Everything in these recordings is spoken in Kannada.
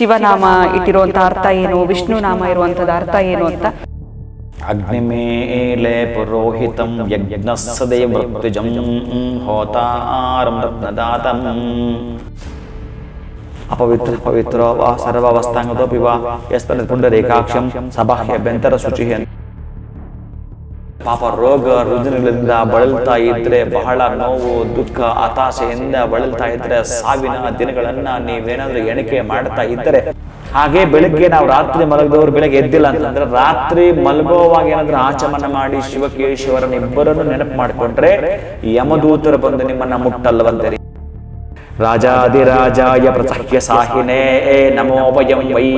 ಶಿವನಾಮ ಇಟ್ಟಿರುವಂತ ಅರ್ಥ ಏನು? ವಿಷ್ಣು ನಾಮ ಇರುವಂತದ ಅರ್ಥ ಏನು ಅಂತ? ಅಗ್ನಿಮೇಲೆ ಪುರೋಹಿತಂ ಯಜ್ಞಸ್ಸದೇ ಮೃತ್ಯುಜಂ ಹೋತಾರಂ ರತ್ನದಾತಂ. ಅಪವಿತ್ರ ಪವಿತ್ರ ವಾ ಸರ್ವಾವಸ್ಥಾಂಗದೋಪಿ ವಾ ಯಸ್ಪನ ಸಭಾ ಸಬಾಹ್ಯಭ್ಯಂತರ ಶುಚಿ ಪಾಪ ರೋಗ ರುಜಿನಗಳಿಂದ ಬಳಲ್ತಾ ಇದ್ರೆ ಬಹಳ ನೋವು, ದುಃಖ, ಹತಾಶೆಯಿಂದ ಬಳಲ್ತಾ ಇದ್ರೆ ಸಾವಿನ ದಿನಗಳನ್ನ ನೀವೇನಾದ್ರೂ ಎಣಿಕೆ ಮಾಡ್ತಾ ಇದ್ದರೆ ಹಾಗೆ ಬೆಳಿಗ್ಗೆ ನಾವು ರಾತ್ರಿ ಮಲಗಿದವರು ಬೆಳಗ್ಗೆ ಎದ್ದಿಲ್ಲ ಅಂತಂದ್ರೆ ರಾತ್ರಿ ಮಲಗೋವಾಗ ಏನಾದ್ರೂ ಆಚಮನ ಮಾಡಿ ಶಿವಕೇಶ್ವರನ ಇಬ್ಬರನ್ನು ನೆನಪು ಮಾಡಿಕೊಂಡ್ರೆ ಯಮದೂತರು ಬಂದು ನಿಮ್ಮನ್ನ ಮುಟ್ಟಲ್ಲವಂತೆ ರಾಜಾದಿರಾಜಾಯ ಪ್ರಸಹ್ಯ ಸಾಹಿನೇ ನಮೋ ವಯಂ ವೈ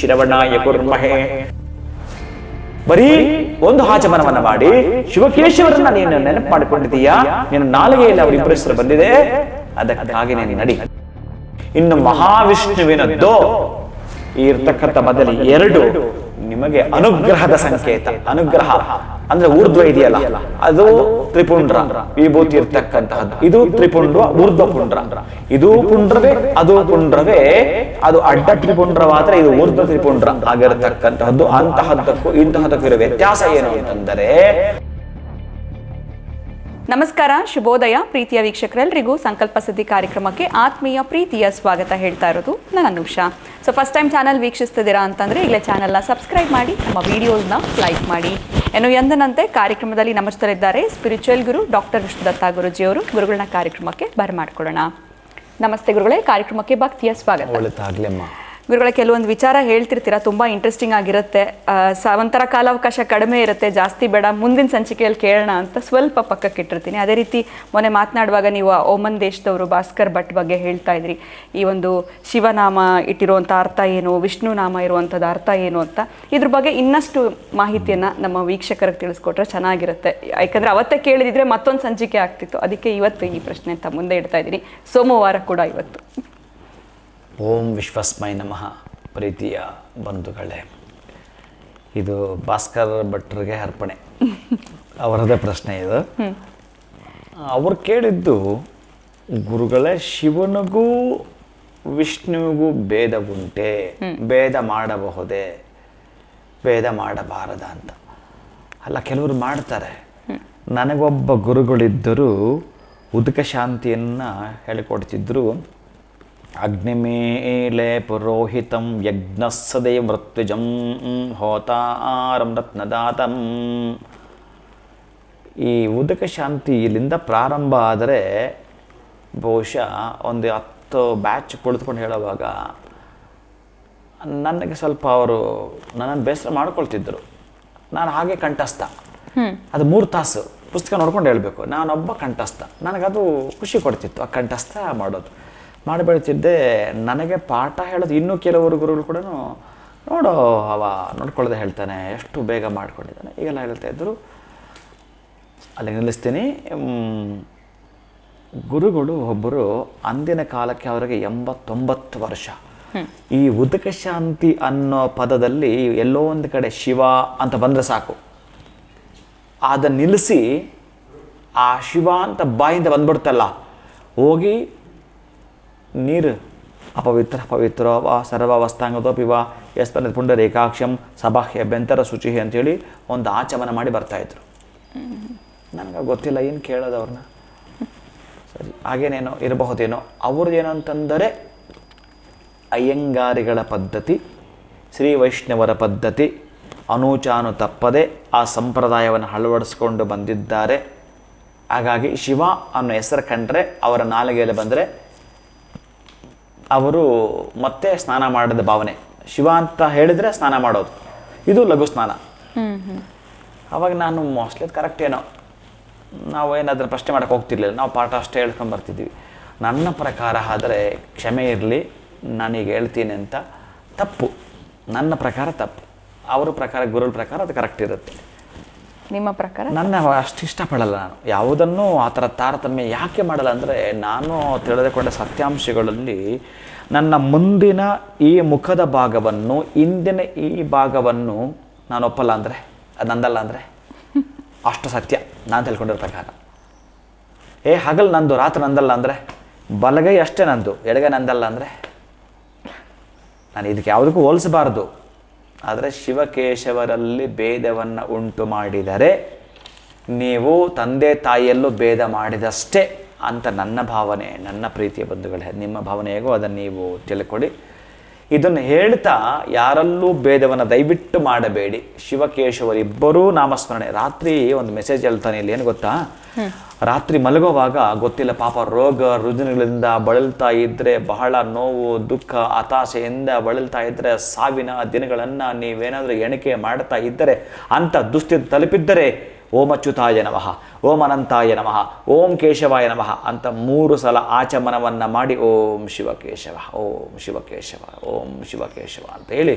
ಶ್ರವಣಾಯ ಕುರ್ಮಹೇ. ಬರೀ ಒಂದು ಆಚಮನವನ್ನ ಮಾಡಿ, ಶಿವಕೇಶವರನ್ನ ನೀನು ನೆನಪು ಮಾಡಿಕೊಂಡಿದ್ದೀಯಾ ನೀನು ನಾಲಿಗೆಯಲ್ಲಿ ಅವರ ಇಬ್ಬರ ಹೆಸರು ಬಂದಿದೆ. ಅದಕ್ಕಾಗಿ ನೀನು ನಡಿ. ಇನ್ನು ಮಹಾವಿಷ್ಣುವಿನದ್ದು ಈ ಇರ್ತಕ್ಕಂಥ ಬದಲಿ ಎರಡು. ನಿಮಗೆ ಅನುಗ್ರಹದ ಸಂಕೇತ ಅನುಗ್ರಹ ಅಂದ್ರೆ ಊರ್ಧ್ವ ಇದೆಯಲ್ಲ? ಅದು ತ್ರಿಪುಂಡ್ರ ವಿಭೂತಿ ಇರ್ತಕ್ಕಂತಹದ್ದು. ಇದು ತ್ರಿಪುಂಡ್ರ ಊರ್ಧ್ವ ಪುಂಡ್ರ. ಇದು ಪುಂಡ್ರವೇ ಅದು ಪುಂಡ್ರವೇ ಅದು ಅಡ್ಡ ತ್ರಿಪುಂಡ್ರವಾದ್ರೆ ಇದು ಊರ್ಧ್ವ ತ್ರಿಪುಂಡ್ರ ಆಗಿರತಕ್ಕಂತಹದ್ದು. ಅಂತಹದ್ದಕ್ಕೂ ಇಂತಹದಕ್ಕೂ ಇರೋ ವ್ಯತ್ಯಾಸ ಏನು ಅಂತಂದರೆ ನಮಸ್ಕಾರ, ಶುಭೋದಯ. ಪ್ರೀತಿಯ ವೀಕ್ಷಕರೆಲ್ಲರಿಗೂ ಸಂಕಲ್ಪ ಸಿದ್ಧಿ ಕಾರ್ಯಕ್ರಮಕ್ಕೆ ಆತ್ಮೀಯ ಪ್ರೀತಿಯ ಸ್ವಾಗತ ಹೇಳ್ತಾ ಇರೋದು ನಾನು Anusha so first time channel ವೀಕ್ಷಿಸ್ತಿದ್ದೀರಾ ಅಂತಂದರೆ ಈಗಲೇ ಚಾನಲ್ನ ಸಬ್ಸ್ಕ್ರೈಬ್ ಮಾಡಿ, ನಮ್ಮ ವಿಡಿಯೋಸ್ನ ಲೈಕ್ ಮಾಡಿ. ಏನು ಎಂದನಂತೆ ಕಾರ್ಯಕ್ರಮದಲ್ಲಿ ನಮ್ಮ ಜೊತೆಲಿದ್ದಾರೆ ಸ್ಪಿರಿಚುವಲ್ ಗುರು ಡಾಕ್ಟರ್ ವಿಷ್ಣುದತ್ತ ಗುರುಜಿಯವರು. ಗುರುಗಳನ್ನ ಕಾರ್ಯಕ್ರಮಕ್ಕೆ ಬರಮಾಡ್ಕೊಳ್ಳೋಣ. ನಮಸ್ತೆ ಗುರುಗಳೇ, ಕಾರ್ಯಕ್ರಮಕ್ಕೆ ಭಕ್ತಿಯ ಸ್ವಾಗತ. ಗುರುಗಳ ಕೆಲವೊಂದು ವಿಚಾರ ಹೇಳ್ತಿರ್ತೀರಾ, ತುಂಬ ಇಂಟ್ರೆಸ್ಟಿಂಗ್ ಆಗಿರುತ್ತೆ. ಒಂಥರ ಕಾಲಾವಕಾಶ ಕಡಿಮೆ ಇರುತ್ತೆ, ಜಾಸ್ತಿ ಬೇಡ, ಮುಂದಿನ ಸಂಚಿಕೆಯಲ್ಲಿ ಕೇಳೋಣ ಅಂತ ಸ್ವಲ್ಪ ಪಕ್ಕಕ್ಕೆ ಇಟ್ಟಿರ್ತೀನಿ ಅದೇ ರೀತಿ ಮೊನ್ನೆ ಮಾತನಾಡುವಾಗ ನೀವು ಓಮನ್ ದೇಶದವರು ಭಾಸ್ಕರ್ ಭಟ್ ಬಗ್ಗೆ ಹೇಳ್ತಾ ಇದ್ರಿ. ಈ ಒಂದು ಶಿವನಾಮ ಇಟ್ಟಿರುವಂಥ ಅರ್ಥ ಏನು ವಿಷ್ಣು ನಾಮ ಇರುವಂಥದ್ದು ಅರ್ಥ ಏನು ಅಂತ. ಇದ್ರ ಬಗ್ಗೆ ಇನ್ನಷ್ಟು ಮಾಹಿತಿಯನ್ನು ನಮ್ಮ ವೀಕ್ಷಕರಿಗೆ ತಿಳಿಸ್ಕೊಟ್ರೆ ಚೆನ್ನಾಗಿರುತ್ತೆ. ಯಾಕಂದರೆ ಅವತ್ತೇ ಕೇಳಿದಿದ್ರೆ ಮತ್ತೊಂದು ಸಂಚಿಕೆ ಆಗ್ತಿತ್ತು. ಅದಕ್ಕೆ ಇವತ್ತು ಈ ಪ್ರಶ್ನೆ ಅಂತ ಮುಂದೆ ಇಡ್ತಾ ಇದ್ದೀನಿ. ಸೋಮವಾರ ಕೂಡ ಇವತ್ತು. ಓಂ ವಿಶ್ವಸ್ಮೈ ನಮಃ, ಪ್ರೀತಿಯ ಬಂಧುಗಳೇ. ಇದು ಭಾಸ್ಕರ್ ಭಟ್ರಿಗೆ ಅರ್ಪಣೆ. ಅವರದೇ ಪ್ರಶ್ನೆ ಇದು. ಅವರು ಕೇಳಿದ್ದು, ಗುರುಗಳೇ, ಶಿವನಿಗೂ ವಿಷ್ಣುವಿಗೂ ಭೇದ ಉಂಟೆ, ಭೇದ ಮಾಡಬಹುದೇ, ಭೇದ ಮಾಡಬಾರದ ಅಂತ. ಅಲ್ಲ, ಕೆಲವರು ಮಾಡ್ತಾರೆ. ನನಗೊಬ್ಬ ಗುರುಗಳಿದ್ದರೂ ಉದಕ ಶಾಂತಿಯನ್ನು ಹೇಳಿಕೊಡ್ತಿದ್ರು. ಅಗ್ನಿಮೇಲೆ ಪುರೋಹಿತಂ ಯಜ್ಞಸ್ಸದೇ ಮೃತ್ಯುಜಂ ಹೋತಾರಂ ರತ್ನದಾತಂ ಈ ಉದಕ ಶಾಂತಿ ಇಲ್ಲಿಂದ ಪ್ರಾರಂಭ ಆದರೆ ಬಹುಶಃ ಒಂದು ಹತ್ತು ಬ್ಯಾಚ್ ಕುಳಿತುಕೊಂಡು ಹೇಳುವಾಗ ನನಗೆ ಸ್ವಲ್ಪ ಅವರು ನನ್ನನ್ನು ಬೇಸರ ಮಾಡ್ಕೊಳ್ತಿದ್ರು ನಾನು ಹಾಗೆ ಕಂಠಸ್ಥ. ಅದು ಮೂರು ತಾಸು ಪುಸ್ತಕ ನೋಡ್ಕೊಂಡು ಹೇಳಬೇಕು. ನಾನೊಬ್ಬ ಕಂಠಸ್ಥ. ನನಗದು ಖುಷಿ ಕೊಡ್ತಿತ್ತು ಆ ಕಂಠಸ್ಥ ಮಾಡೋದು. ಮಾಡಿ ಬೆಳಿತಿದ್ದೆ ನನಗೆ ಪಾಠ ಹೇಳೋದು ಇನ್ನೂ ಕೆಲವರು ಗುರುಗಳು ಕೂಡ ನೋಡೋ ಅವ ನೋಡ್ಕೊಳ್ಳದೆ ಹೇಳ್ತಾನೆ ಎಷ್ಟು ಬೇಗ ಮಾಡ್ಕೊಂಡಿದ್ದಾನೆ. ಈಗೆಲ್ಲ ಹೇಳ್ತಾ ಇದ್ದರು. ಅಲ್ಲಿ ನಿಲ್ಲಿಸ್ತೀನಿ. ಗುರುಗಳು ಒಬ್ಬರು ಅಂದಿನ ಕಾಲಕ್ಕೆ ಅವರಿಗೆ ಎಂಬತ್ತೊಂಬತ್ತು ವರ್ಷ. ಈ ಉದಕ ಶಾಂತಿ ಅನ್ನೋ ಪದದಲ್ಲಿ ಎಲ್ಲೋ ಒಂದು ಕಡೆ ಶಿವ ಅಂತ ಬಂದರೆ ಸಾಕು. ಅದನ್ನು ನಿಲ್ಲಿಸಿ ಆ ಶಿವ ಅಂತ ಬಾಯಿಂದ ಬಂದ್ಬಿಡ್ತಲ್ಲ. ಹೋಗಿ ನೀರು ಅಪವಿತ್ರ, ಪವಿತ್ರ ವಾ ಸರ್ವಾವಸ್ಥಾಂಗದೋಪಿ ವಾ ಪುಂಡ ಪುಂಡರೇಕಾಕ್ಷಂ ಸಬಾಹ್ಯ ಬೆಂತರ ಶುಚಿ ಅಂತೇಳಿ ಒಂದು ಆಚಮನ ಮಾಡಿ ಬರ್ತಾಯಿದ್ರು ನನಗೆ ಗೊತ್ತಿಲ್ಲ, ಏನು ಕೇಳೋದು ಅವ್ರನ್ನ ಸರಿ, ಹಾಗೇನೇನೋ ಇರಬಹುದೇನೋ. ಅವ್ರದ್ದು ಏನಂತಂದರೆ ಅಯ್ಯಂಗಾರಿಗಳ ಪದ್ಧತಿ, ಶ್ರೀ ವೈಷ್ಣವರ ಪದ್ಧತಿ ಅನೂಚಾನು ತಪ್ಪದೆ ಆ ಸಂಪ್ರದಾಯವನ್ನು ಅಳವಡಿಸ್ಕೊಂಡು ಬಂದಿದ್ದಾರೆ. ಹಾಗಾಗಿ ಶಿವ ಅನ್ನೋ ಹೆಸರು ಕಂಡ್ರೆ ಅವರ ನಾಲಿಗೆಯಲ್ಲಿ ಬಂದರೆ ಅವರು ಮತ್ತೆ ಸ್ನಾನ ಮಾಡಿದ ಭಾವನೆ. ಶಿವ ಅಂತ ಹೇಳಿದ್ರೆ ಸ್ನಾನ ಮಾಡೋದು. ಇದು ಲಘು ಸ್ನಾನ. ಅವಾಗ ನಾನು ಮೋಸ್ಟ್ಲಿ ಅದು ಕರೆಕ್ಟ್ ಏನೋ. ನಾವು ಏನಾದರೂ ಪ್ರಶ್ನೆ ಮಾಡಕ್ಕೆ ಹೋಗ್ತಿರ್ಲಿಲ್ಲ. ನಾವು ಪಾಠ ಅಷ್ಟೇ ಹೇಳ್ಕೊಂಡು ಬರ್ತಿದ್ವಿ. ನನ್ನ ಪ್ರಕಾರ ಆದರೆ ಕ್ಷಮೆ ಇರಲಿ ನಾನೀಗ ಹೇಳ್ತೀನಿ ಅಂತ ತಪ್ಪು. ನನ್ನ ಪ್ರಕಾರ ತಪ್ಪು. ಅವ್ರ ಪ್ರಕಾರ ಗುರುಗಳ ಪ್ರಕಾರ ಅದು ಕರೆಕ್ಟ್ ಇರುತ್ತೆ. ನಿಮ್ಮ ಪ್ರಕಾರ? ನನ್ನ ಅಷ್ಟು ಇಷ್ಟಪಡಲ್ಲ ನಾನು. ಯಾವುದನ್ನು ಆ ಥರ ತಾರತಮ್ಯ ಯಾಕೆ ಮಾಡಲ್ಲ ಅಂದರೆ ನಾನು ತಿಳಿದುಕೊಂಡ ಸತ್ಯಾಂಶಗಳಲ್ಲಿ ನನ್ನ ಮುಂದಿನ ಈ ಮುಖದ ಭಾಗವನ್ನು ಇಂದಿನ ಈ ಭಾಗವನ್ನು ನಾನು ಒಪ್ಪಲ್ಲ ಅಂದರೆ, ಅದು ನಂದಲ್ಲ ಅಂದರೆ, ಅಷ್ಟು ಸತ್ಯ ನಾನು ತಿಳ್ಕೊಂಡಿರೋ ಪ್ರಕಾರ. ಏ, ಹಗಲು ನಂದು, ರಾತ್ರಿ ನಂದಲ್ಲ ಅಂದರೆ, ಬಲಗೈ ಅಷ್ಟೇ ನಂದು, ಎಡಗೈ ನಂದಲ್ಲ ಅಂದರೆ, ನಾನು ಇದಕ್ಕೆ ಯಾವುದಕ್ಕೂ ಹೋಲಿಸಬಾರ್ದು. ಆದರೆ ಶಿವಕೇಶವರಲ್ಲಿ ಭೇದವನ್ನು ಉಂಟು ಮಾಡಿದರೆ ನೀವು ತಂದೆ ತಾಯಿಯಲ್ಲೂ ಭೇದ ಮಾಡಿದಷ್ಟೇ ಅಂತ ನನ್ನ ಭಾವನೆ, ನನ್ನ ಪ್ರೀತಿಯ ಬಂಧುಗಳೇ, ನಿಮ್ಮ ಭಾವನೆ ಹೇಗೋ ಅದನ್ನು ನೀವು ತಿಳ್ಕೊಡಿ ಇದನ್ನು ಹೇಳ್ತಾ ಯಾರಲ್ಲೂ ಭೇದವನ್ನು ದಯವಿಟ್ಟು ಮಾಡಬೇಡಿ. ಶಿವಕೇಶವರಿಬ್ಬರೂ ನಾಮಸ್ಮರಣೆ. ರಾತ್ರಿ ಒಂದು ಮೆಸೇಜ್ ಹೇಳ್ತಾನೆ ಇಲ್ಲಿ, ಏನು ಗೊತ್ತಾ? ರಾತ್ರಿ ಮಲಗುವಾಗ ಗೊತ್ತಿಲ್ಲ, ಪಾಪ ರೋಗ ರುಜಿನಗಳಿಂದ ಬಳಲ್ತಾ ಇದ್ರೆ ಬಹಳ ನೋವು, ದುಃಖ, ಹತಾಶೆಯಿಂದ ಬಳಲ್ತಾ ಇದ್ರೆ ಸಾವಿನ ದಿನಗಳನ್ನು ನೀವೇನಾದರೂ ಎಣಿಕೆ ಮಾಡ್ತಾ ಇದ್ದರೆ, ಅಂತ ದುಸ್ಥಿತಿ ತಲುಪಿದ್ದರೆ ಓಂ ಅಚ್ಯುತಾಯ ನಮಃ, ಓಂ ಅನಂತಾಯ ನಮಃ, ಓಂ ಕೇಶವಾಯ ನಮಃ ಅಂತ ಮೂರು ಸಲ ಆಚಮನವನ್ನು ಮಾಡಿ ಓಂ ಶಿವಕೇಶವ ಓಂ ಶಿವಕೇಶವ ಓಂ ಶಿವಕೇಶವ ಅಂತ ಹೇಳಿ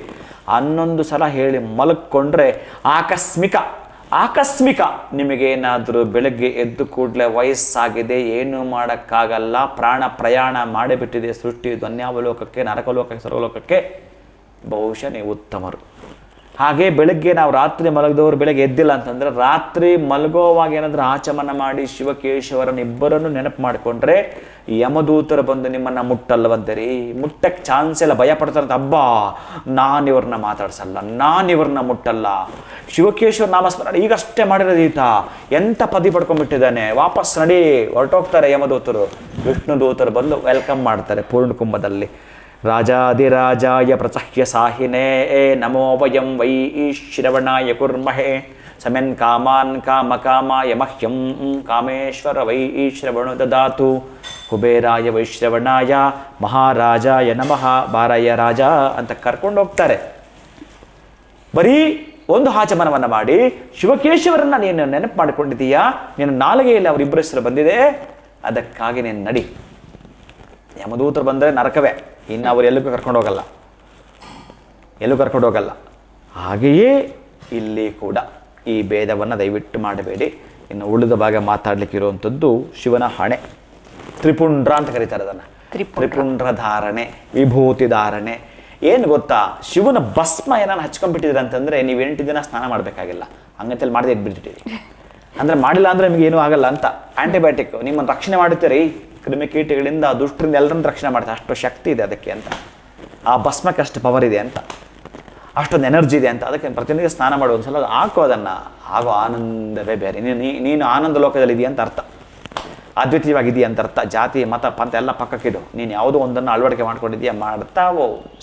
ಹನ್ನೊಂದು ಸಲ ಹೇಳಿ ಮಲಕ್ಕೊಂಡ್ರೆ ಆಕಸ್ಮಿಕ ಆಕಸ್ಮಿಕ ನಿಮಗೇನಾದರೂ ಬೆಳಗ್ಗೆ ಎದ್ದು ಕೂಡಲೇ ವಯಸ್ಸಾಗಿದೆ, ಏನು ಮಾಡೋಕ್ಕಾಗಲ್ಲ, ಪ್ರಾಣ ಪ್ರಯಾಣ ಮಾಡಿಬಿಟ್ಟಿದೆ, ಸೃಷ್ಟಿ ಧ್ವನ್ಯಾವಲೋಕಕ್ಕೆ, ನರಕಲೋಕಕ್ಕೆ ಸರ್ವಲೋಕಕ್ಕೆ ಬಹುಶಃ ನೀವು ಉತ್ತಮರು. ಹಾಗೆ ಬೆಳಗ್ಗೆ ನಾವು ರಾತ್ರಿ ಮಲಗಿದವರು ಬೆಳಗ್ಗೆ ಎದ್ದಿಲ್ಲ ಅಂತಂದ್ರೆ ರಾತ್ರಿ ಮಲಗೋವಾಗ ಏನಾದರೂ ಆಚಮನ ಮಾಡಿ ಶಿವಕೇಶವರನ್ನ ಇಬ್ಬರನ್ನು ನೆನಪು ಮಾಡಿಕೊಂಡ್ರೆ ಯಮದೂತರು ಬಂದು ನಿಮ್ಮನ್ನ ಮುಟ್ಟಲ್ಲವಂತೆ ರೀ. ಮುಟ್ಟಕ್ಕೆ ಚಾನ್ಸ್ ಇಲ್ಲ, ಭಯ ಪಡ್ತಾರಂತ ಅಬ್ಬಾ, ನಾನು ಇವ್ರನ್ನ ಮಾತಾಡ್ಸಲ್ಲ, ನಾನು ಇವ್ರನ್ನ ಮುಟ್ಟಲ್ಲ. ಶಿವಕೇಶ್ವರ ನಾಮಸ್ಮರಣ ಈಗಷ್ಟೇ ಈತ. ಎಂತ ಪದಿ ಪಡ್ಕೊಂಡ್ಬಿಟ್ಟಿದ್ದಾನೆ? ವಾಪಸ್ ನಡಿ, ಹೊರಟೋಗ್ತಾರೆ ಯಮದೂತರು. ವಿಷ್ಣು ದೂತರು ಬಂದು ವೆಲ್ಕಮ್ ಮಾಡ್ತಾರೆ ಪೂರ್ಣಕುಂಭದಲ್ಲಿ. ರಾಜಾದಿರಾಜಾಯ ಪ್ರಚಹ್ಯ ಸಾಹಿನೇ ನಮೋ ವಯಂ ವೈ ಶ್ರವಣಾಯ ಕುರ್ಮಹೇ ಸಮೆನ್ ಕಾಮಾನ್ ಕಾಮ ಕಾಮಾಯ ಮಹ್ಯಂ ಕಾಮೇಶ್ವರ ವೈ ಶ್ರವಣು ದದಾತು ಕುಬೇರಾಯ ವೈಶ್ರವಣಾಯ ಮಹಾರಾಜಾಯ ನಮಃ ಬಾರಯ್ಯ ರಾಜ ಅಂತ ಕರ್ಕೊಂಡು ಹೋಗ್ತಾರೆ. ಬರೀ ಒಂದು ಆಚಮನವನ್ನು ಮಾಡಿ, ಶಿವಕೇಶವರನ್ನ ನೀನು ನೆನಪು ಮಾಡಿಕೊಂಡಿದ್ದೀಯಾ? ನೀನು ನಾಲಿಗೆಯಲ್ಲಿ ಅವರಿಬ್ಬರ ಹೆಸರು ಬಂದಿದೆ. ಅದಕ್ಕಾಗಿ ನೀನು ನಡಿ. ಯಮದೂತರು ಬಂದರೆ ನರಕವೇ. ಇನ್ನು ಅವರು ಎಲ್ಲೂ ಕರ್ಕೊಂಡು ಹೋಗಲ್ಲ. ಎಲ್ಲೂ ಕರ್ಕೊಂಡು ಹೋಗಲ್ಲ. ಹಾಗೆಯೇ ಇಲ್ಲಿ ಕೂಡ ಈ ಭೇದವನ್ನು ದಯವಿಟ್ಟು ಮಾಡಬೇಡಿ. ಇನ್ನು ಉಳಿದ ಭಾಗ ಮಾತಾಡ್ಲಿಕ್ಕೆ ಇರುವಂಥದ್ದು ಶಿವನ ಹಣೆ. ತ್ರಿಪುಂಡ್ರ ಅಂತ ಕರೀತಾರೆ ಅದನ್ನು. ತ್ರಿಪುಂಡ್ರ. ಧಾರಣೆ ವಿಭೂತಿ ಧಾರಣೆ. ಏನು ಗೊತ್ತಾ ಶಿವನ ಭಸ್ಮ ಏನಾರು ಹಚ್ಕೊಂಡ್ಬಿಟ್ಟಿದ್ರೆ ಅಂತಂದರೆ ನೀವು ಎಂಟು ದಿನ ಸ್ನಾನ ಮಾಡಬೇಕಾಗಿಲ್ಲ. ಹಂಗಂತೇಳಿ ಮಾಡದೆ ಇಟ್ಬಿಟ್ಟಿದ್ದೀರಿ ಅಂದ್ರೆ ಮಾಡಿಲ್ಲ ಅಂದರೆ ನಿಮಗೆ ಏನೂ ಆಗಲ್ಲ ಅಂತ. ಆ್ಯಂಟಿಬಯೋಟಿಕ್ ನಿಮ್ಮನ್ನು ರಕ್ಷಣೆ ಕ್ರಿಮಿಕೀಟಗಳಿಂದ ದುಷ್ಟರಿಂದ ಎಲ್ಲರನ್ನು ರಕ್ಷಣೆ ಮಾಡುತ್ತೆ ಅಷ್ಟು ಶಕ್ತಿ ಇದೆ ಅದಕ್ಕೆ ಅಂತ. ಆ ಭಸ್ಮಕ್ಕೆ ಅಷ್ಟು ಪವರ್ ಇದೆ ಅಂತ. ಅಷ್ಟೊಂದು ಎನರ್ಜಿ ಇದೆ ಅಂತ. ಅದಕ್ಕೆ ಪ್ರತಿನಿತ್ಯ ಸ್ನಾನ ಮಾಡೋ ಒಂದ್ಸಲ ಅದು ಹಾಕೋ ಅದನ್ನು. ಆಗೋ ಆನಂದವೇ ಬೇರೆ. ನೀನು ನೀನು ಆನಂದ ಲೋಕದಲ್ಲಿ ಇದೆಯಾ ಅಂತ ಅರ್ಥ. ಅದ್ವಿತೀಯವಾಗಿದೆಯಾ ಅಂತ ಅರ್ಥ. ಜಾತಿ, ಮತ, ಪಂಥ ಎಲ್ಲ ಪಕ್ಕಕ್ಕಿಡು ನೀನು ಯಾವುದೋ ಒಂದನ್ನು ಅಳವಡಿಕೆ ಮಾಡ್ಕೊಂಡಿದ್ದೀಯಾ ಮಾಡ್ತಾ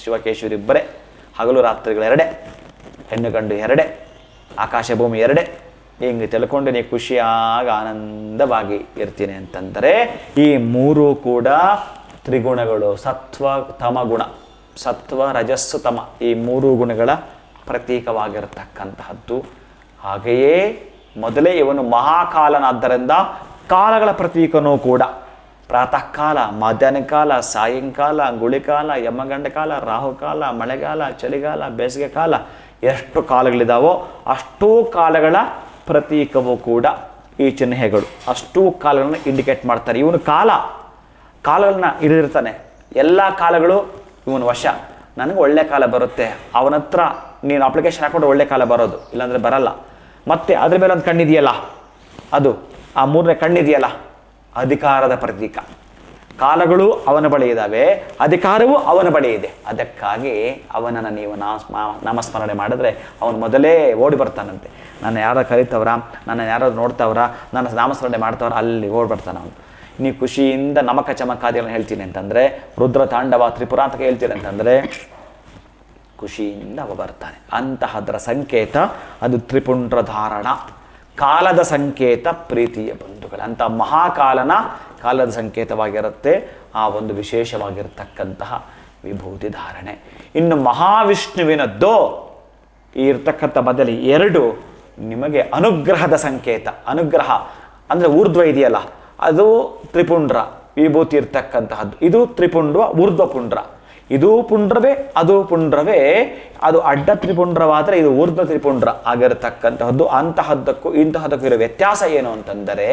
ಶಿವಕೇಶ್ವರಿ ಇಬ್ಬರೇ. ಹಗಲು ರಾತ್ರಿಗಳೆರಡೇ ಹೆಣ್ಣು ಗಂಡು ಎರಡೇ. ಆಕಾಶ ಭೂಮಿ ಎರಡೇ. ಹಿಂಗೆ ತಿಳ್ಕೊಂಡು ನೀ ಖುಷಿಯಾಗಿ ಆನಂದವಾಗಿ ಇರ್ತೀನಿ ಅಂತಂದರೆ ಈ ಮೂರು ಕೂಡ ತ್ರಿಗುಣಗಳು, ಸತ್ವ ತಮ ಗುಣ, ಸತ್ವ ರಜಸ್ಸು ತಮ ಈ ಮೂರು ಗುಣಗಳ ಪ್ರತೀಕವಾಗಿರತಕ್ಕಂತಹದ್ದು. ಹಾಗೆಯೇ ಮೊದಲೇ ಇವನು ಮಹಾಕಾಲನಾದ್ದರಿಂದ ಕಾಲಗಳ ಪ್ರತೀಕನೂ ಕೂಡ. ಪ್ರಾತಃ ಕಾಲ ಮಧ್ಯಾಹ್ನ ಕಾಲ ಸಾಯಂಕಾಲ, ಗುಳಿಕಾಲ ಯಮಗಂಡ ಕಾಲ ರಾಹುಕಾಲ, ಮಳೆಗಾಲ, ಚಳಿಗಾಲ ಬೇಸಿಗೆ ಕಾಲ ಎಷ್ಟು ಕಾಲಗಳಿದಾವೋ ಅಷ್ಟೂ ಕಾಲಗಳ ಪ್ರತೀಕವೂ ಕೂಡ ಈ ಚಿಹ್ನೆಗಳು. ಅಷ್ಟೂ ಕಾಲಗಳನ್ನು ಇಂಡಿಕೇಟ್ ಮಾಡ್ತಾರೆ. ಇವನು ಕಾಲ. ಕಾಲಗಳನ್ನ ಹಿಡಿದಿರ್ತಾನೆ. ಎಲ್ಲ ಕಾಲಗಳು ಇವನು ವಶ. ನನಗೆ ಒಳ್ಳೆ ಕಾಲ ಬರುತ್ತೆ. ಅವನ ಹತ್ರ ನೀನು ಅಪ್ಲಿಕೇಶನ್ ಹಾಕೊಂಡು ಒಳ್ಳೆ ಕಾಲ ಬರೋದು. ಇಲ್ಲಾಂದರೆ ಬರಲ್ಲ. ಮತ್ತೆ ಅದ್ರ ಮೇಲೆ ಒಂದು ಕಣ್ಣಿದೆಯಲ್ಲ? ಅದು. ಆ ಮೂರನೇ ಕಣ್ಣಿದೆಯಲ್ಲ? ಅಧಿಕಾರದ ಪ್ರತೀಕ. ಕಾಲಗಳು ಅವನ ಬಳಿ ಇದ್ದಾವೆ ಅಧಿಕಾರವೂ ಅವನ ಬಳಿ ಇದೆ. ಅದಕ್ಕಾಗಿ ಅವನನ್ನು ನೀವು ನಾಮ ನಾಮಸ್ಮರಣೆ ಮಾಡಿದ್ರೆ ಅವನು ಮೊದಲೇ ಓಡಿ ಬರ್ತಾನಂತೆ. ನನ್ನ ಯಾರು ಕರಿತವ್ರ? ನನ್ನ ಯಾರಾದ್ರು ನೋಡ್ತಾವ್ರ? ನನ್ನ ನಾಮಸ್ಮರಣೆ ಮಾಡ್ತಾವ್ರ? ಅಲ್ಲಿ ಓಡಿ ಬರ್ತಾನೆ ಅವನು ನೀವು ಖುಷಿಯಿಂದ ನಮಕ ಚಮಕಾದಿಗಳನ್ನ ಹೇಳ್ತೀನಿ ಅಂತಂದರೆ, ರುದ್ರ ತಾಂಡವ ತ್ರಿಪುರ ಅಂತ ಹೇಳ್ತೀನಿ ಅಂತಂದರೆ, ಖುಷಿಯಿಂದ ಅವ ಬರ್ತಾನೆ. ಅಂತಹದರ ಸಂಕೇತ ಅದು ತ್ರಿಪುಂಡ್ರ ಧಾರಣ. ಕಾಲದ ಸಂಕೇತ ಪ್ರೀತಿಯ ಬಂಧುಗಳು ಅಂತ ಮಹಾಕಾಲನ ಕಾಲದ ಸಂಕೇತವಾಗಿರುತ್ತೆ, ಆ ಒಂದು ವಿಶೇಷವಾಗಿರ್ತಕ್ಕಂತಹ ವಿಭೂತಿ ಧಾರಣೆ. ಇನ್ನು ಮಹಾವಿಷ್ಣುವಿನದ್ದು, ಈ ಇರ್ತಕ್ಕಂಥ ಬದಲಿ ಎರಡು ನಿಮಗೆ ಅನುಗ್ರಹದ ಸಂಕೇತ, ಅನುಗ್ರಹ, ಅಂದರೆ ಊರ್ಧ್ವ ಇದೆಯಲ್ಲ, ಅದು ತ್ರಿಪುಂಡ್ರ, ವಿಭೂತಿ ಇರ್ತಕ್ಕಂತಹದ್ದು. ಇದು ತ್ರಿಪುಂಡ್ರ ಊರ್ಧ್ವ ಪುಂಡ್ರ. ಇದು ಪುಂಡ್ರವೇ, ಅದು ಪುಂಡ್ರವೇ, ಅದು ಅಡ್ಡ ತ್ರಿಪುಂಡ್ರವಾದರೆ ಇದು ಊರ್ಧ್ವ ತ್ರಿಪುಂಡ್ರ ಆಗಿರತಕ್ಕಂತಹದ್ದು. ಅಂತಹದ್ದಕ್ಕೂ ಇಂತಹದ್ದಕ್ಕೂ ಇರೋ ವ್ಯತ್ಯಾಸ ಏನು ಅಂತಂದರೆ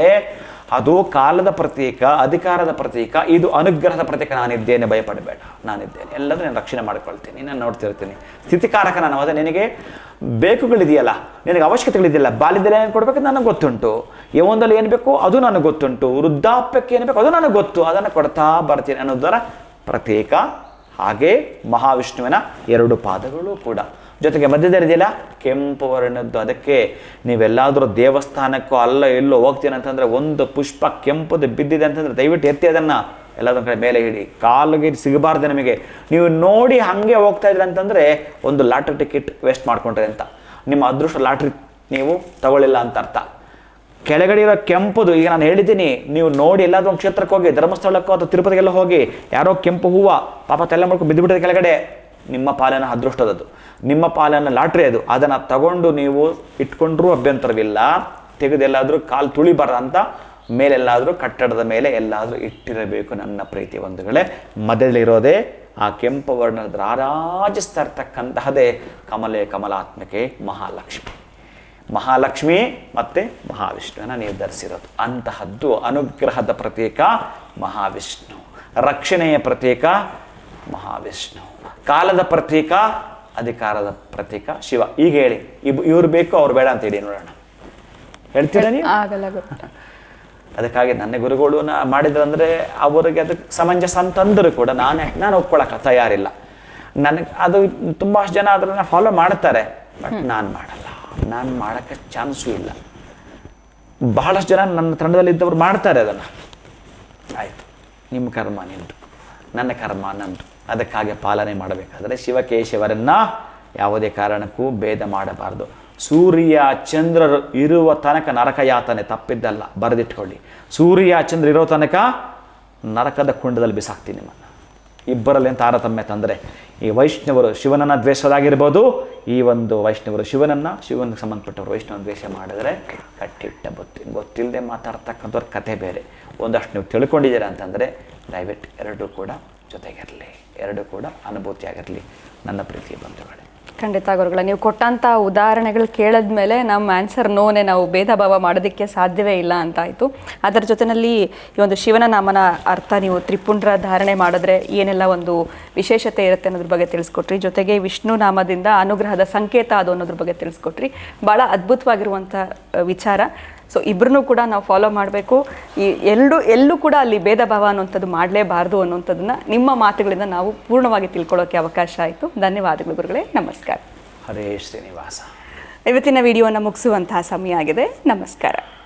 ಅದು ಕಾಲದ ಪ್ರತೀಕ, ಅಧಿಕಾರದ ಪ್ರತೀಕ, ಇದು ಅನುಗ್ರಹದ ಪ್ರತೀಕ. ನಾನಿದ್ದೇನೆ, ಭಯಪಡಬೇಡ. ನಾನಿದ್ದೇನೆ. ಎಲ್ಲದೂ ನಾನು ರಕ್ಷಣೆ ಮಾಡ್ಕೊಳ್ತೀನಿ. ನಾನು ನೋಡ್ತಿರ್ತೀನಿ. ಸ್ಥಿತಿಕಾರಕ ನಾನು, ಅದೇ ನಿನಗೆ ಬೇಕುಗಳಿದೆಯಲ್ಲ, ನಿನಗೆ ಅವಶ್ಯಕತೆಗಳಿದೆಯಲ್ಲ, ಬಾಲ್ಯದಲ್ಲಿ ಏನು ಕೊಡಬೇಕು? ನನಗೆ ಗೊತ್ತುಂಟು. ಯೌವನದಲ್ಲಿ ಏನು ಬೇಕು, ಅದು ನನಗೆ ಗೊತ್ತುಂಟು. ವೃದ್ಧಾಪ್ಯಕ್ಕೆ ಏನು ಬೇಕು, ಅದು ನನಗೆ ಗೊತ್ತು. ಅದನ್ನು ಕೊಡ್ತಾ ಬರ್ತೀನಿ ಅನ್ನೋದರ ಪ್ರತೀಕ. ಹಾಗೆ ಮಹಾವಿಷ್ಣುವಿನ ಎರಡು ಪಾದಗಳು ಕೂಡ. ಜೊತೆಗೆ ಮಧ್ಯದಲ್ಲಿದೆಯಲ್ಲ ಕೆಂಪು ವರ್ಣದ್ದು. ಅದಕ್ಕೆ ನೀವೆಲ್ಲಾದರೂ ದೇವಸ್ಥಾನಕ್ಕೂ ಅಲ್ಲ ಎಲ್ಲೋ ಹೋಗ್ತೀನಿ ಅಂತಂದರೆ ಒಂದು ಪುಷ್ಪ ಕೆಂಪುದು ಬಿದ್ದಿದೆ ಅಂತಂದರೆ ದಯವಿಟ್ಟು ಎತ್ತಿ ಅದನ್ನು. ಎಲ್ಲದೊಂದು ಕಡೆ ಮೇಲೆ ಹಿಡಿ ಕಾಲಿಗೆ ಸಿಗಬಾರ್ದು ನಮಗೆ. ನೀವು ನೋಡಿ ಹಾಗೆ ಹೋಗ್ತಾ ಇದ್ರೆ ಅಂತಂದರೆ ಒಂದು ಲಾಟ್ರಿ ಟಿಕೆಟ್ ವೇಸ್ಟ್ ಮಾಡ್ಕೊಂಡ್ರೆ ಅಂತ. ನಿಮ್ಮ ಅದೃಷ್ಟ ಲಾಟ್ರಿ ನೀವು ತಗೊಳ್ಳಿಲ್ಲ ಅಂತ ಅರ್ಥ. ಕೆಳಗಡೆ ಇರೋ ಕೆಂಪುದು, ಈಗ ನಾನು ಹೇಳಿದ್ದೀನಿ, ನೀವು ನೋಡಿ ಎಲ್ಲಾದರೂ ಕ್ಷೇತ್ರಕ್ಕೆ ಹೋಗಿ, ಧರ್ಮಸ್ಥಳಕ್ಕೋ ಅಥವಾ ತಿರುಪತಿಗೆಲ್ಲ ಹೋಗಿ, ಯಾರೋ ಕೆಂಪು ಹೂವು ಪಾಪ ತಲೆ ಮಾಡ್ಕೊಂಡು ಬಿದ್ದುಬಿಟ್ಟಿದೆ ಕೆಳಗಡೆ. ನಿಮ್ಮ ಪಾಲನ ಅದೃಷ್ಟದದು. ನಿಮ್ಮ ಪಾಲನ ಲಾಟ್ರಿ ಅದು. ಅದನ್ನು ತಗೊಂಡು ನೀವು ಇಟ್ಕೊಂಡ್ರೂ ಅಭ್ಯಂತರವಿಲ್ಲ. ತೆಗೆದೆಲ್ಲಾದರೂ ಕಾಲು ತುಳಿಬಾರ್ದು ಅಂತ ಮೇಲೆಲ್ಲಾದರೂ ಕಟ್ಟಡದ ಮೇಲೆ ಎಲ್ಲಾದರೂ ಇಟ್ಟಿರಬೇಕು ನನ್ನ ಪ್ರೀತಿ ಬಂಧುಗಳೇ. ಮದಲಿರೋದೇ ಆ ಕೆಂಪು ವರ್ಣದ ರಾರಾಜಿಸ್ತಾ ಇರ್ತಕ್ಕಂತಹದೇ ಕಮಲೆ ಕಮಲಾತ್ಮಕೆ ಮಹಾಲಕ್ಷ್ಮಿ. ಮಹಾಲಕ್ಷ್ಮಿ ಮತ್ತು ಮಹಾವಿಷ್ಣುವನ್ನ ನಿರ್ಧರಿಸಿರೋದು ಅಂತಹದ್ದು ಅನುಗ್ರಹದ ಪ್ರತೀಕ ಮಹಾವಿಷ್ಣು. ರಕ್ಷಣೆಯ ಪ್ರತೀಕ ಮಹಾವಿಷ್ಣು. ಕಾಲದ ಪ್ರತೀಕ ಅಧಿಕಾರದ ಪ್ರತೀಕ ಶಿವ. ಈಗ ಹೇಳಿ ಇಬ್ ಇವ್ರು ಬೇಕು ಅವ್ರು ಬೇಡ ಅಂತ ಹೇಳಿ ನೋಡೋಣ. ಹೇಳ್ತೀರಾ ನೀವು? ಅದಕ್ಕಾಗಿ ನನ್ನ ಗುರುಗಳು ಮಾಡಿದ್ರಂದ್ರೆ ಅವರಿಗೆ ಅದಕ್ಕೆ ಸಮಂಜಸ ಅಂತಂದರೂ ಕೂಡ ನಾನೇ ನಾನು ಒಪ್ಕೊಳ್ಳೋಕೆ ತಯಾರಿಲ್ಲ. ನನಗೆ ಅದು ತುಂಬಾ ಜನ ಅದನ್ನು ಫಾಲೋ ಮಾಡ್ತಾರೆ ಬಟ್ ನಾನು ಮಾಡಲ್ಲ. ನಾನು ಮಾಡೋಕ್ಕೆ ಚಾನ್ಸು ಇಲ್ಲ. ಬಹಳಷ್ಟು ಜನ ನನ್ನ ತಂಡದಲ್ಲಿದ್ದವ್ರು ಮಾಡ್ತಾರೆ ಅದನ್ನು. ಆಯಿತು. ನಿಮ್ಮ ಕರ್ಮ ನಿಂದು ನನ್ನ ಕರ್ಮ ನಂದು. ಅದಕ್ಕಾಗಿ ಪಾಲನೆ ಮಾಡಬೇಕಾದರೆ ಶಿವಕೇಶವರನ್ನ ಯಾವುದೇ ಕಾರಣಕ್ಕೂ ಭೇದ ಮಾಡಬಾರ್ದು. ಸೂರ್ಯ ಚಂದ್ರರು ಇರುವ ತನಕ ನರಕ ಯಾತನೆ ತಪ್ಪಿದ್ದಲ್ಲ, ಬರೆದಿಟ್ಕೊಳ್ಳಿ. ಸೂರ್ಯ ಚಂದ್ರ ಇರೋ ತನಕ ನರಕದ ಕುಂಡದಲ್ಲಿ ಬಿಸಾಕ್ತೀನಿ ನಿಮ್ಮನ್ನು. ಇಬ್ಬರಲ್ಲಿ ತಾರತಮ್ಯ ತಂದರೆ. ಈ ವೈಷ್ಣವರು ಶಿವನನ್ನು ದ್ವೇಷದಾಗಿರ್ಬೋದು, ಈ ಒಂದು ವೈಷ್ಣವರು ಶಿವನನ್ನು, ಶಿವನಿಗೆ ಸಂಬಂಧಪಟ್ಟವರು ವೈಷ್ಣವ ದ್ವೇಷ ಮಾಡಿದ್ರೆ ಕಟ್ಟಿಟ್ಟ ಬುತ್ತಿ. ಗೊತ್ತಿಲ್ಲದೆ ಮಾತಾಡ್ತಕ್ಕಂಥವ್ರ ಕತೆ ಬೇರೆ. ಒಂದಷ್ಟು ನೀವು ತಿಳ್ಕೊಂಡಿದ್ದೀರಾ ಅಂತಂದರೆ, ದಯವಿಟ್ಟು ಎರಡೂ ಕೂಡ ಜೊತೆಗಿರಲಿ. ಎರಡೂ ಕೂಡ ಅನುಭೂತಿಯಾಗಿರಲಿ. ನನ್ನ ಪ್ರೀತಿಯ ಬಂಧುಗಳೇ. ಖಂಡಿತ ಗುರುಗಳ, ನೀವು ಕೊಟ್ಟಂತ ಉದಾಹರಣೆಗಳು ಕೇಳಿದ್ಮೇಲೆ ನಮ್ಮ ಆನ್ಸರ್ ನೋನೆ ನಾವು ಭೇದ ಭಾವ ಮಾಡೋದಕ್ಕೆ ಸಾಧ್ಯವೇ ಇಲ್ಲ ಅಂತ ಆಯಿತು ಅದರ ಜೊತೆಯಲ್ಲಿ ಈ ಒಂದು ಶಿವನ ನಾಮನ ಅರ್ಥ ನೀವು ತ್ರಿಪುಂಡ್ರ ಧಾರಣೆ ಮಾಡಿದ್ರೆ ಏನೆಲ್ಲ ಒಂದು ವಿಶೇಷತೆ ಇರುತ್ತೆ ಅನ್ನೋದ್ರ ಬಗ್ಗೆ ತಿಳಿಸ್ಕೊಟ್ರಿ. ಜೊತೆಗೆ ವಿಷ್ಣು ನಾಮದಿಂದ ಅನುಗ್ರಹದ ಸಂಕೇತ ಅದು ಅನ್ನೋದ್ರ ಬಗ್ಗೆ ತಿಳಿಸ್ಕೊಟ್ರಿ. ಭಾಳ ಅದ್ಭುತವಾಗಿರುವಂಥ ವಿಚಾರ. ಸೊ ಇಬ್ಬರನ್ನೂ ಕೂಡ ನಾವು ಫಾಲೋ ಮಾಡಬೇಕು. ಈ ಎಲ್ಲೂ ಎಲ್ಲೂ ಕೂಡ ಅಲ್ಲಿ ಭೇದ ಭಾವ ಅನ್ನೋಂಥದ್ದು ಮಾಡಲೇಬಾರ್ದು ಅನ್ನೋಂಥದ್ದನ್ನು ನಿಮ್ಮ ಮಾತುಗಳಿಂದ ನಾವು ಪೂರ್ಣವಾಗಿ ತಿಳ್ಕೊಳ್ಳೋಕೆ ಅವಕಾಶ ಆಯಿತು. ಧನ್ಯವಾದಗಳು ಗುರುಗಳೇ. ನಮಸ್ಕಾರ. ಹರೇ ಶ್ರೀನಿವಾಸ. ಇವತ್ತಿನ ವಿಡಿಯೋನ ಮುಗಿಸುವಂತಹ ಸಮಯ ಆಗಿದೆ. ನಮಸ್ಕಾರ.